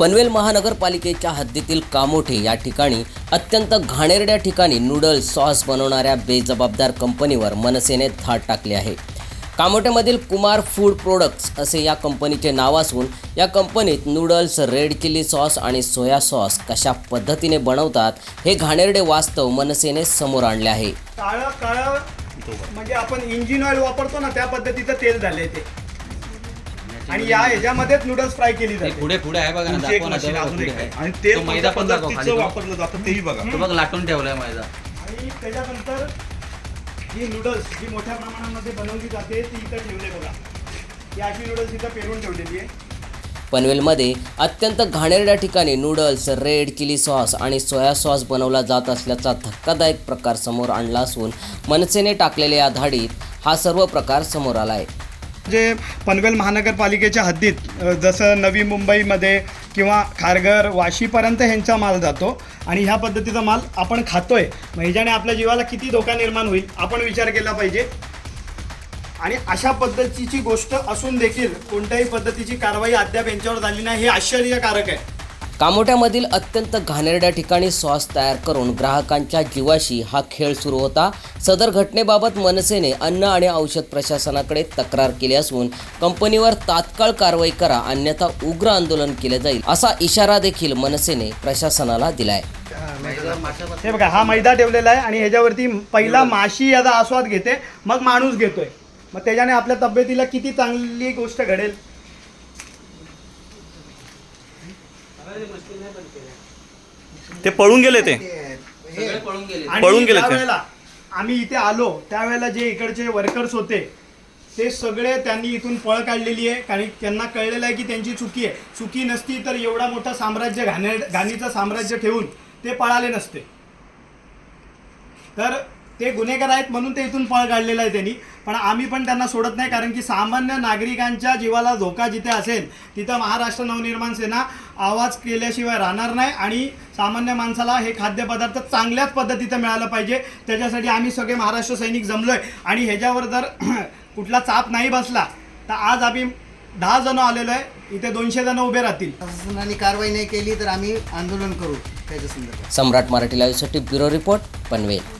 पनवेल महानगरपालिकेच्या हद्दीतील कामोठे या ठिकाणी अत्यंत घाणेरड्या ठिकाणी नूडल्स सॉस बनवणाऱ्या बेजबाबदार कंपनीवर मनसेने धाड टाकली आहे. कामोठ्यामधील कुमार फूड प्रोडक्ट्स असे या कंपनीचे नाव असून या कंपनीत नूडल्स रेड चिली सॉस आणि सोया सॉस कशा पद्धतीने बनवतात हे घाणेरडे वास्तव मनसेने समोर आणले आहे. काळं काळं म्हणजे आपण इंजिन ऑइल वापरतो ना त्या पद्धतीचं तेल झालंय ते. आणि या ह्याच्यामध्येच नूडल्स फ्राय केली जाते. पुढे पुढे आहे बघा ना तुमची एक दाखवा ना मशीन तेव्हा अजून पुढे एक आहे. आहे. आणि तो मैदा कोणत्या पण दाखव खाली पद्धतीचं तो. वापरलं जातं तेही बघा. तो बघ लाटून ठेवलाय मैदा. आणि त्याच्यानंतर ही नूडल्स जी मोठ्या प्रमाणामध्ये बनवली जाते ती इथं ठेवले बघा. ही अशी नूडल्स इथं पेरून ठेवलेली आहे. पनवेलमध्ये अत्यंत घाणेरड्या ठिकाणी नूडल्स रेड चिली सॉस आणि सोया सॉस बनवला जात असल्याचा धक्कादायक प्रकार समोर आणला असून मनसेने टाकलेल्या या धाडीत हा सर्व प्रकार समोर आला आहे जे पनवेल महानगरपालिकेच्या हद्दीत जसं नवी मुंबईमध्ये किंवा खारघर वाशीपर्यंत ह्यांचा माल जातो आणि ह्या पद्धतीचा माल आपण खातोय मग ह्याच्याने आपल्या जीवाला किती धोका निर्माण होईल आपण विचार केला पाहिजे. आणि अशा पद्धतीची गोष्ट असून देखील कोणत्याही पद्धतीची कारवाई अद्याप यांच्यावर झाली नाही हे आश्चर्यकारक आहे. कामोठ्यामधील अत्यंत घाणेरड्या ठिकाणी सॉस तयार करून ग्राहकांच्या जीवाशी हा खेळ सुरू होता. सदर घटनेबाबत मनसेने अन्न आणि औषध प्रशासनाकडे तक्रार केली असून कंपनीवर तात्काळ कारवाई करा अन्यथा उग्र आंदोलन केले जाईल असा इशारा देखील मनसेने प्रशासनाला दिलाय. हे बघा हा मैदा ठेवलेला आहे आणि ह्याच्यावरती पहिला माशी याचा आस्वाद घेते मग माणूस घेतोय. मग त्याच्याने आपल्या तब्येतीला किती चांगली गोष्ट घडेल? ते पळून गेले ते. सगळे पळून गेले. आणि पळून गेले ते. त्यावेळेला आम्ही इथे आलो त्यावेळेला जे इकडचे वर्कर्स होते ते सगळे त्यांनी इथून पळ काढलेली आहे. कारण त्यांना कळलेलं आहे की त्यांची चुकी आहे. चुकी नसती तर एवढा मोठा साम्राज्य घाणे घाणीचं साम्राज्य ठेवून ते पळाले नसते. तर ते गुन्हेगार आहेत म्हणून ते इथून पळ काढलेलं आहे त्यांनी. पण आम्ही पण त्यांना सोडत नाही कारण की सामान्य नागरिकांच्या जीवाला धोका जिथे असेल तिथं महाराष्ट्र नवनिर्माण सेना आवाज केल्याशिवाय राहणार नाही आणि सामान्य माणसाला हे खाद्यपदार्थ चांगल्याच पद्धतीचं मिळालं पाहिजे. त्याच्यासाठी आम्ही सगळे महाराष्ट्र सैनिक जमलोय. आणि ह्याच्यावर जर कुठला चाप नाही बसला तर आज आम्ही दहा जण आलेलो आहे इथे दोनशे जण उभे राहतील. प्रशासनाने कारवाई नाही केली तर आम्ही आंदोलन करू त्याच्या संदर्भात. सम्राट मराठी लाईव्हसाठी ब्युरो रिपोर्ट पनवेल.